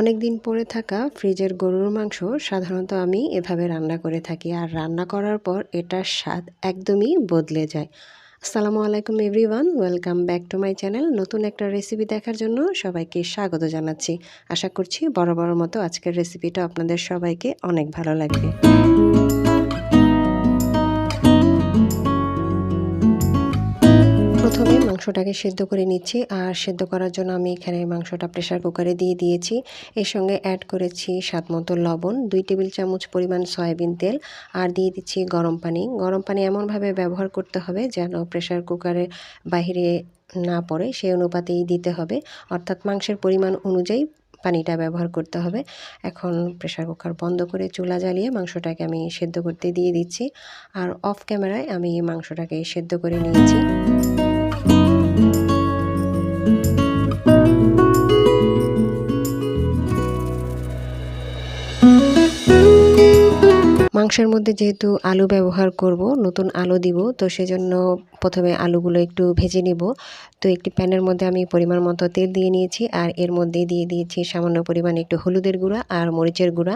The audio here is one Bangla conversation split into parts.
অনেক দিন পরে থাকা ফ্রিজের গরুর মাংস সাধারণত আমি এভাবে রান্না করে থাকি আর রান্না করার পর এটার স্বাদ একদমই বদলে যায়। আসসালামু আলাইকুম everyone, welcome back to my channel. নতুন একটা রেসিপি দেখার জন্য সবাইকে স্বাগত জানাচ্ছি। আশা করছি বড় বড় মতো আজকের রেসিপিটা আপনাদের সবাইকে অনেক ভালো লাগবে। প্রথমে মাংসটাকে সেদ্ধ করে নিচ্ছি আর সেদ্ধ করার জন্য আমি এখানে মাংসটা প্রেশার কুকারে দিয়ে দিয়েছি। এর সঙ্গে অ্যাড করেছি স্বাদ মতো লবণ, দুই টেবিল চামচ পরিমাণ সয়াবিন তেল আর দিয়ে দিচ্ছি গরম পানি। গরম পানি এমনভাবে ব্যবহার করতে হবে যেন প্রেশার কুকারের বাহিরে না পড়ে, সেই অনুপাতেই দিতে হবে। অর্থাৎ মাংসের পরিমাণ অনুযায়ী পানিটা ব্যবহার করতে হবে। এখন প্রেশার কুকার বন্ধ করে চুলা জ্বালিয়ে মাংসটাকে আমি সেদ্ধ করতে দিয়ে দিচ্ছি। আর অফ ক্যামেরায় আমি মাংসটাকে সেদ্ধ করে নিয়েছি। মাংসের মধ্যে যেহেতু আলু ব্যবহার করব, নতুন আলু দিব, তো সেজন্য প্রথমে আলুগুলো একটু ভেজে নিব। তো একটি প্যানের মধ্যে আমি পরিমাণ মতো তেল দিয়ে নিয়েছি, আর এর মধ্যে দিয়ে দিয়েছি সামান্য পরিমাণে একটু হলুদের গুঁড়া আর মরিচের গুঁড়া।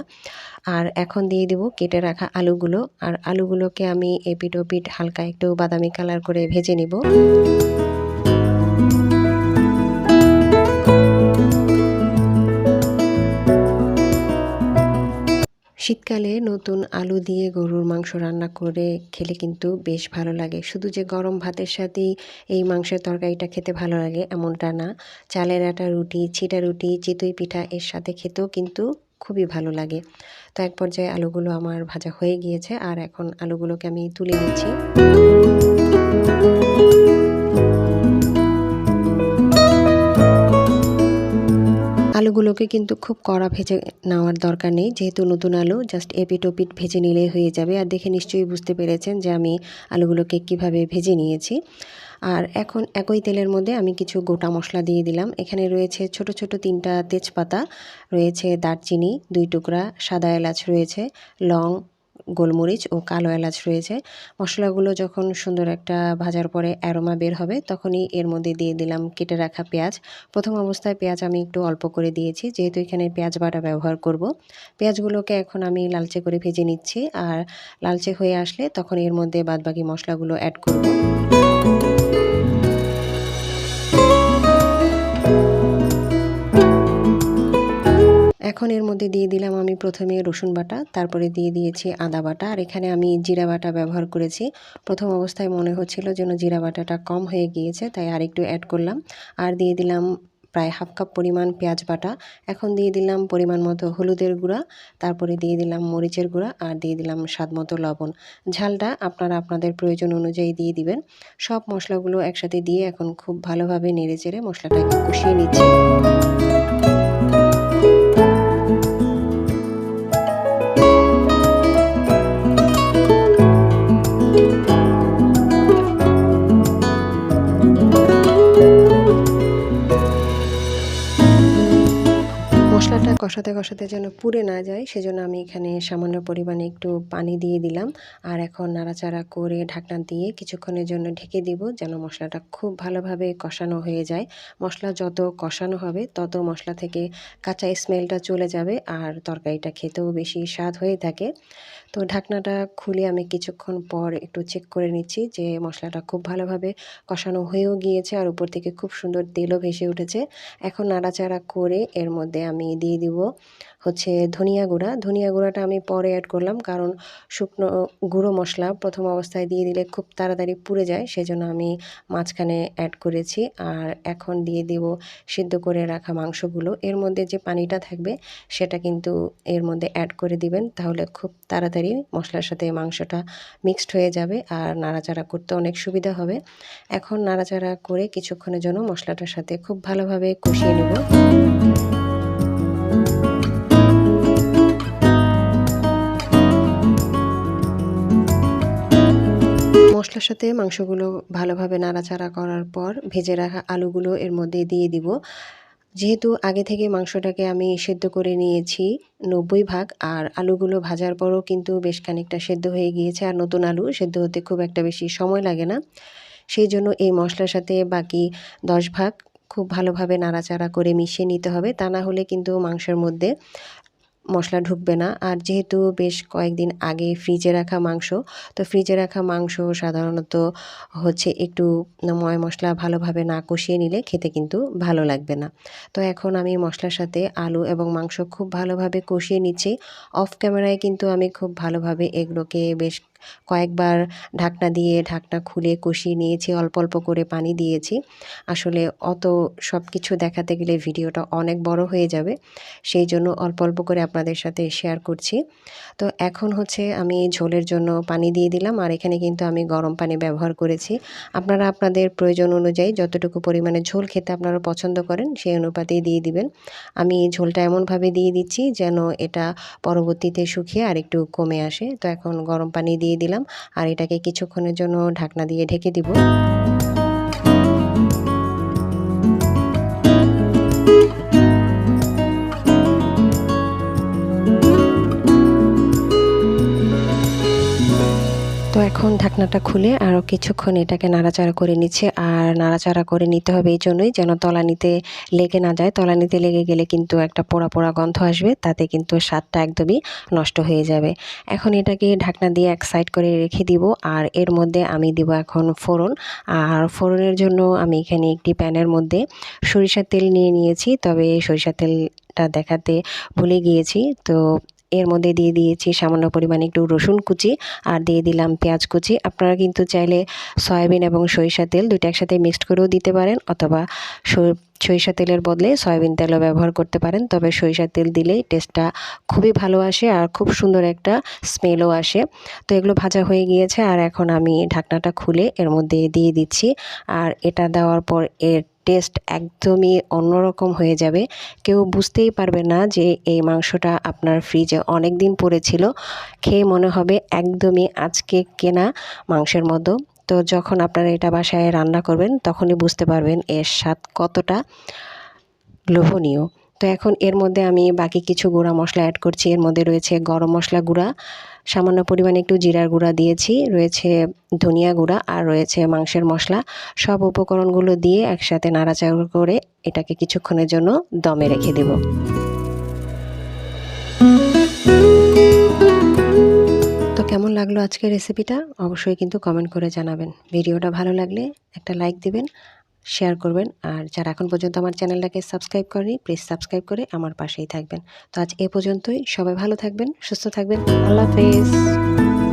আর এখন দিয়ে দিব কেটে রাখা আলুগুলো, আর আলুগুলোকে আমি এপিট ওপিট হালকা একটু বাদামি কালার করে ভেজে নিব। শীতকালে নতুন আলু দিয়ে গরুর মাংস রান্না করে খেলে কিন্তু বেশ ভালো লাগে। শুধু যে গরম ভাতের সাথেই এই মাংসের তরকারিটা খেতে ভালো লাগে এমনটা না। চালের আটা, রুটি, ছিটা রুটি, চিতই পিঠা এর সাথে খেতেও কিন্তু খুবই ভালো লাগে। তো এক পর্যায়ে আলুগুলো আমার ভাজা হয়ে গিয়েছে আর এখন আলুগুলোকে আমি তুলে নিচ্ছি। আলুগুলোকে কিন্তু খুব কড়া ভেজে নেওয়ার দরকার নেই। যেহেতু নতুন আলু জাস্ট এপিট ওপিট ভেজে নিলেই হয়ে যাবে। আর দেখে নিশ্চয়ই বুঝতে পেরেছেন যে আমি আলুগুলোকে কীভাবে ভেজে নিয়েছি। আর এখন একই তেলের মধ্যে আমি কিছু গোটা মশলা দিয়ে দিলাম। এখানে রয়েছে ছোট ছোট তিনটা তেজপাতা, রয়েছে দারচিনি, দুই টুকরা সাদা এলাচ রয়েছে, লং গোলমরিচ ও কালো এলাচ রয়েছে। মশলাগুলো যখন সুন্দর একটা ভাজার পরে অ্যারোমা বের হবে, তখনই এর মধ্যে দিয়ে দিলাম কেটে রাখা পেঁয়াজ। প্রথম অবস্থায় পেঁয়াজ আমি একটু অল্প করে দিয়েছি, যেহেতু এখানে পেঁয়াজ বাটা ব্যবহার করব। পেঁয়াজগুলোকে এখন আমি লালচে করে ভেজে নিচ্ছি, আর লালচে হয়ে আসলে তখন এর মধ্যে বাদবাকি মশলাগুলো অ্যাড করব। মধ্যে দিয়ে দিলাম আমি প্রথমে রসুন বাটা, তারপরে দিয়ে দিয়েছি আদা বাটা, আর এখানে আমি জিরা বাটা ব্যবহার করেছি। প্রথম অবস্থায় মনে হচ্ছিল যেন জিরা বাটাটা কম হয়ে গিয়েছে, তাই আরেকটু অ্যাড করলাম। আর দিয়ে দিলাম প্রায় হাফ কাপ পরিমাণ পেঁয়াজ বাটা, এখন দিয়ে দিলাম পরিমাণ মতো হলুদের গুঁড়া, তারপরে দিয়ে দিলাম মরিচের গুঁড়া, আর দিয়ে দিলাম স্বাদ মতো লবণ। ঝালটা আপনারা আপনাদের প্রয়োজন অনুযায়ী দিয়ে দিবেন। সব মশলাগুলো একসাথে দিয়ে এখন খুব ভালোভাবে নেড়ে চেড়ে মশলাটাকে কষিয়ে নিচ্ছি। কষাতে কষাতে যেন পুড়ে না যায়, সেজন্য আমি এখানে সামান্য পরিমাণে একটু পানি দিয়ে দিলাম। আর এখন নাড়াচাড়া করে ঢাকনা দিয়ে কিছুক্ষণের জন্য ঢেকে দিব যেন মশলাটা খুব ভালোভাবে কষানো হয়ে যায়। মশলা যত কষানো হবে, তত মশলা থেকে কাঁচা স্মেলটা চলে যাবে আর তরকারিটা খেতেও বেশি স্বাদ হয়ে থাকে। তো ঢাকনাটা খুলে আমি কিছুক্ষণ পর একটু চেক করে নিচ্ছি যে মশলাটা খুব ভালোভাবে কষানো হয়েও গিয়েছে আর উপর থেকে খুব সুন্দর তেলও ভেসে উঠেছে। এখন নাড়াচাড়া করে এর মধ্যে আমি দিয়ে দিব হচ্ছে ধনিয়া গুঁড়া। ধনিয়া গুঁড়াটা আমি পরে অ্যাড করলাম কারণ শুকনো গুঁড়ো মশলা প্রথম অবস্থায় দিয়ে দিলে খুব তাড়াতাড়ি পুড়ে যায়, সেজন্য আমি মাঝখানে অ্যাড করেছি। আর এখন দিয়ে দিব সিদ্ধ করে রাখা মাংসগুলো। এর মধ্যে যে পানিটা থাকবে সেটা কিন্তু এর মধ্যে অ্যাড করে দিবেন, তাহলে খুব তাড়াতাড়ি মশলার সাথে মাংসটা মিক্সড হয়ে যাবে আর নাড়াচাড়া করতে অনেক সুবিধা হবে। এখন নাড়াচাড়া করে কিছুক্ষণের জন্য মশলাটার সাথে খুব ভালোভাবে কষিয়ে নেব। মশলার সাথে মাংসগুলো ভালোভাবে নাড়াচাড়া করার পর ভেজে রাখা আলুগুলো এর মধ্যে দিয়ে দিব। যেহেতু আগে থেকে মাংসটাকে আমি সেদ্ধ করে নিয়েছি নব্বই ভাগ, আর আলুগুলো ভাজার পরও কিন্তু বেশ খানিকটা সেদ্ধ হয়ে গিয়েছে, আর নতুন আলু সেদ্ধ হতে খুব একটা বেশি সময় লাগে না। সেই জন্য এই মশলার সাথে বাকি দশ ভাগ খুব ভালোভাবে নাড়াচাড়া করে মিশিয়ে নিতে হবে। তা না হলে কিন্তু মাংসের মধ্যে মশলা ঢুকবে না। আর যেহেতু বেশ কয়েকদিন আগে ফ্রিজে রাখা মাংস, তো ফ্রিজে রাখা মাংস সাধারণত হচ্ছে একটু ময় মশলা ভালোভাবে না কষিয়ে নিলে খেতে কিন্তু ভালো লাগবে না। তো এখন আমি মশলার সাথে আলু এবং মাংস খুব ভালোভাবে কষিয়ে নিচ্ছি। অফ ক্যামেরায় কিন্তু আমি খুব ভালোভাবে এগুলোকে বেশ কয়েকবার ঢাকনা দিয়ে ঢাকনা খুলে কষিয়ে নিয়েছি, অল্প অল্প করে পানি দিয়েছি। আসলে অত সব কিছু দেখাতে গেলে ভিডিওটা অনেক বড় হয়ে যাবে, সেই জন্য অল্প অল্প করে আপনাদের সাথে শেয়ার করছি। তো এখন হচ্ছে আমি ঝোলের জন্য পানি দিয়ে দিলাম আর এখানে কিন্তু আমি গরম পানি ব্যবহার করেছি। আপনারা আপনাদের প্রয়োজন অনুযায়ী যতটুকু পরিমাণে ঝোল খেতে আপনারা পছন্দ করেন সেই অনুপাতেই দিয়ে দিবেন। আমি ঝোলটা এমনভাবে দিয়ে দিচ্ছি যেন এটা পরবর্তীতে শুকিয়ে আর একটু কমে আসে। তো এখন গরম পানি দিয়ে দিলাম। আর এটাকে কিছুক্ষণের জন্য ঢাকনা দিয়ে ঢেকে দিব। এখন ঢাকনাটা খুলে আরও কিছুক্ষণ এটাকে নাড়াচাড়া করে নিচ্ছে। আর নাড়াচাড়া করে নিতে হবে এই জন্যই যেন তলানিতে লেগে না যায়। তলানিতে লেগে গেলে কিন্তু একটা পোড়া পোড়া গন্ধ আসবে, তাতে কিন্তু স্বাদটা একদমই নষ্ট হয়ে যাবে। এখন এটাকে ঢাকনা দিয়ে এক সাইড করে রেখে দিব, আর এর মধ্যে আমি দিব এখন ফোড়ন। আর ফোড়নের জন্য আমি এখানে একটি প্যানের মধ্যে সরিষার তেল নিয়ে নিয়েছি, তবে সরিষার তেলটা দেখাতে ভুলে গিয়েছি। তো এর মধ্যে দিয়ে দিয়েছি সামান্য পরিমাণে একটু রসুন কুচি আর দিয়ে দিলাম পেঁয়াজ কুচি। আপনারা কিন্তু চাইলে সয়াবিন এবং সরিষা তেল দুইটা একসাথে মিক্সড করেও দিতে পারেন অথবা সরিষা তেলের বদলে সয়াবিন তেলও ব্যবহার করতে পারেন। তবে সরিষা তেল দিলেই টেস্টটা খুবই ভালো আসে আর খুব সুন্দর একটা স্মেলও আসে। তো এগুলো ভাজা হয়ে গিয়েছে আর এখন আমি ঢাকনাটা খুলে এর মধ্যে দিয়ে দিচ্ছি। আর এটা দেওয়ার পর এর টেস্ট একদমই অন্যরকম হয়ে যাবে। কেউ বুঝতেই পারবে না যে এই মাংসটা আপনার ফ্রিজে অনেক দিন পড়েছিল। খেয়ে মনে হবে একদমই আজকে কেনা মাংসের মতো। তো যখন আপনারা এটা বাসায় রান্না করবেন, তখনই বুঝতে পারবেন এর স্বাদ কতটা লোভনীয়। তো এখন এর মধ্যে আমি বাকি কিছু গুঁড়া মশলা অ্যাড করছি। এর মধ্যে রয়েছে গরম মশলা গুঁড়া সামান্য পরিমাণে একটু জিরার গুঁড়া দিয়েছি, রয়েছে ধনিয়া গুঁড়া আর রয়েছে মাংসের মশলা। সব উপকরণগুলো দিয়ে একসাথে নাড়াচাড়া করে এটাকে কিছুক্ষণের জন্য দমে রেখে দেব। তো কেমন লাগল আজকের রেসিপিটা? অবশ্যই কিন্তু কমেন্ট করে জানাবেন। ভিডিওটা ভালো লাগলে একটা লাইক দিবেন শেয়ার করবেন। আর যারা এখন পর্যন্ত আমার চ্যানেলটাকে সাবস্ক্রাইব করেনি, প্লিজ সাবস্ক্রাইব করে আমার পাশেই থাকবেন। তো আজ এ পর্যন্তই। সবাই ভালো থাকবেন, সুস্থ থাকবেন। আল্লাহ হাফেজ।